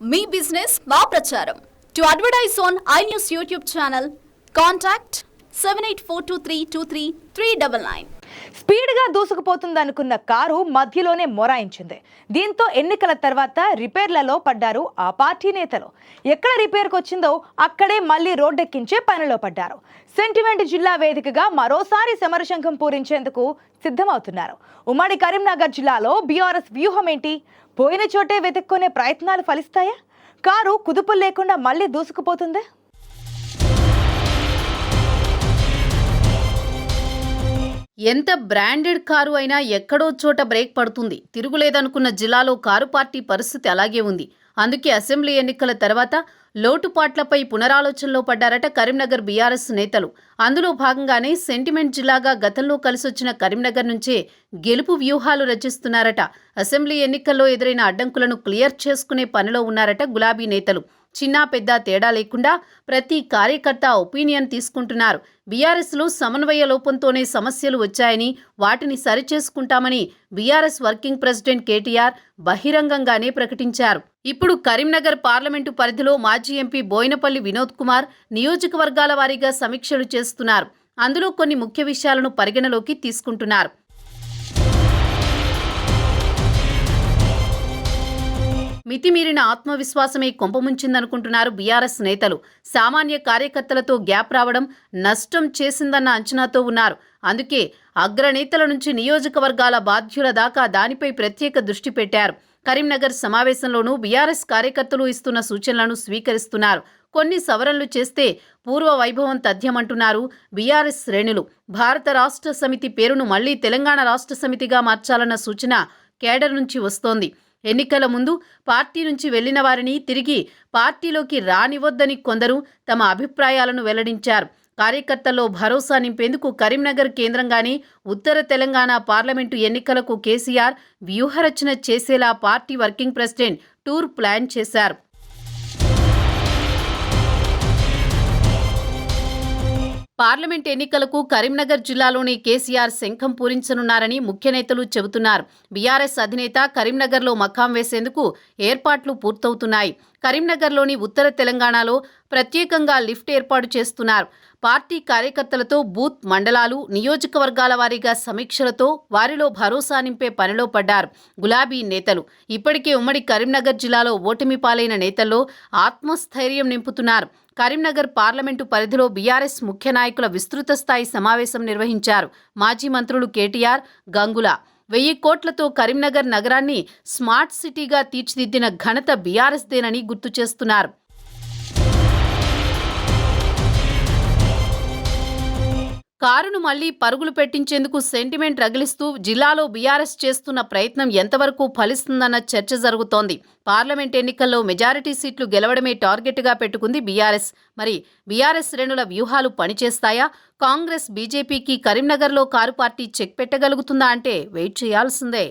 మీ business మా ప్రచారం. To advertise on I news YouTube channel contact seven eight four two three two three three double nine స్పీడ్గా దూసుకుపోతుందనుకున్న car మధ్యలోనే మొరాయించింది. దీంతో ఎన్నికల తర్వాత రిపేర్లలో పడ్డారు ఆ పార్టీ నేతలు. ఎక్కడ రిపేర్కి వచ్చిందో అక్కడే మళ్ళీ రోడ్డెక్కించే పనిలో పడ్డారు. సెంటిమెంట్ జిల్లా వేదికగా మరోసారి సమరశంఖం పూరించేందుకు సిద్ధమవుతున్నారు. ఉమ్మడి కరీంనగర్ జిల్లాలో బీఆర్ఎస్ వ్యూహం ఏంటి? పోయిన చోటే వెతుక్కునే ప్రయత్నాలు ఫలిస్తాయా? కారు కుదుపులు లేకుండా మళ్ళీ దూసుకుపోతుందా? ఎంత బ్రాండెడ్ కారు అయినా ఎక్కడో చోట బ్రేక్ పడుతుంది. తిరుగులేదనుకున్న జిల్లాలో కారు పార్టీ పరిస్థితి అలాగే ఉంది. అందుకే అసెంబ్లీ ఎన్నికల తర్వాత లోటుపాట్లపై పునరాలోచనలో పడ్డారట కరీంనగర్ బీఆర్ఎస్ నేతలు. అందులో భాగంగానే సెంటిమెంట్ జిల్లాగా గతంలో కలిసొచ్చిన కరీంనగర్ నుంచే గెలుపు వ్యూహాలు రచిస్తున్నారట. అసెంబ్లీ ఎన్నికల్లో ఎదురైన అడ్డంకులను క్లియర్ చేసుకునే పనిలో ఉన్నారట గులాబీ నేతలు. చిన్న పెద్ద తేడా లేకుండా ప్రతి కార్యకర్త ఒపీనియన్ తీసుకుంటున్నారు. బీఆర్ఎస్లో సమన్వయ లోపంతోనే సమస్యలు వచ్చాయని వాటిని సరిచేసుకుంటామని బీఆర్ఎస్ వర్కింగ్ ప్రెసిడెంట్ కేటీఆర్ బహిరంగంగానే ప్రకటించారు. ఇప్పుడు కరీంనగర్ పార్లమెంటు పరిధిలో మాజీ ఎంపీ బోయినపల్లి వినోద్ కుమార్ నియోజకవర్గాల వారీగా సమీక్షలు చేస్తున్నారు. అందులో కొన్ని ముఖ్య విషయాలను పరిగణలోకి తీసుకుంటున్నారు. మితిమీరిన ఆత్మవిశ్వాసమే కొంపముంచిందనుకుంటున్నారు బీఆర్ఎస్ నేతలు. సామాన్య కార్యకర్తలతో గ్యాప్ రావడం నష్టం చేసిందన్న అంచనాతో ఉన్నారు. అందుకే అగ్రనేతల నుంచి నియోజకవర్గాల బాధ్యుల దాకా దానిపై ప్రత్యేక దృష్టి పెట్టారు. కరీంనగర్ సమావేశంలోనూ బీఆర్ఎస్ కార్యకర్తలు ఇస్తున్న సూచనలను స్వీకరిస్తున్నారు. కొన్ని సవరణలు చేస్తే పూర్వ వైభవం తథ్యమంటున్నారు బీఆర్ఎస్ శ్రేణులు. భారత రాష్ట్ర సమితి పేరును మళ్ళీ తెలంగాణ రాష్ట్ర సమితిగా మార్చాలన్న సూచన కేడర్ నుంచి వస్తోంది. ఎన్నికల ముందు పార్టీ నుంచి వెళ్ళిన వారిని తిరిగి పార్టీలోకి రానివద్దని కొందరు తమ అభిప్రాయాలను వెల్లడించారు. కార్యకర్తల్లో భరోసా నింపేందుకు కరీంనగర్ కేంద్రంగానే ఉత్తర తెలంగాణ పార్లమెంటు ఎన్నికలకు కేసీఆర్ వ్యూహరచన చేసేలా party working president tour plan చేశారు. పార్లమెంట్ ఎన్నికలకు కరీంనగర్ జిల్లాలోని కేసీఆర్ శంఖం పూరించనున్నారని ముఖ్య నేతలు చెబుతున్నారు. బీఆర్ఎస్ అధినేత కరీంనగర్లో మకాం వేసేందుకు ఏర్పాట్లు పూర్తవుతున్నాయి. కరీంనగర్లోని ఉత్తర తెలంగాణలో ప్రత్యేకంగా లిఫ్ట్ ఏర్పాటు చేస్తున్నారు. పార్టీ కార్యకర్తలతో బూత్ మండలాలు నియోజకవర్గాల వారీగా సమీక్షలతో వారిలో భరోసా నింపే పనిలో పడ్డారు గులాబీ నేతలు. ఇప్పటికే ఉమ్మడి కరీంనగర్ జిల్లాలో ఓటమి పాలైన నేతల్లో ఆత్మస్థైర్యం నింపుతున్నారు. కరీంనగర్ పార్లమెంటు పరిధిలో బీఆర్ఎస్ ముఖ్య నాయకుల విస్తృత స్థాయి సమావేశం నిర్వహించారు మాజీ మంత్రులు కేటీఆర్ గంగుల. వెయ్యి కోట్లతో కరీంనగర్ నగరాన్ని స్మార్ట్ సిటీగా తీర్చిదిద్దిన ఘనత బీఆర్ఎస్దేనని గుర్తు చేస్తున్నారు. కారును మళ్ళీ పరుగులు పెట్టించేందుకు సెంటిమెంట్ రగిలిస్తూ జిల్లాలో బీఆర్ఎస్ చేస్తున్న ప్రయత్నం ఎంతవరకు ఫలిస్తుందన్న చర్చ జరుగుతోంది. పార్లమెంట్ ఎన్నికల్లో మెజారిటీ సీట్లు గెలవడమే టార్గెట్గా పెట్టుకుంది బీఆర్ఎస్. మరి బీఆర్ఎస్ శ్రేణుల వ్యూహాలు పనిచేస్తాయా? కాంగ్రెస్ బీజేపీకి కరీంనగర్లో కారు పార్టీ చెక్ పెట్టగలుగుతుందా అంటే వెయిట్ చేయాల్సిందే.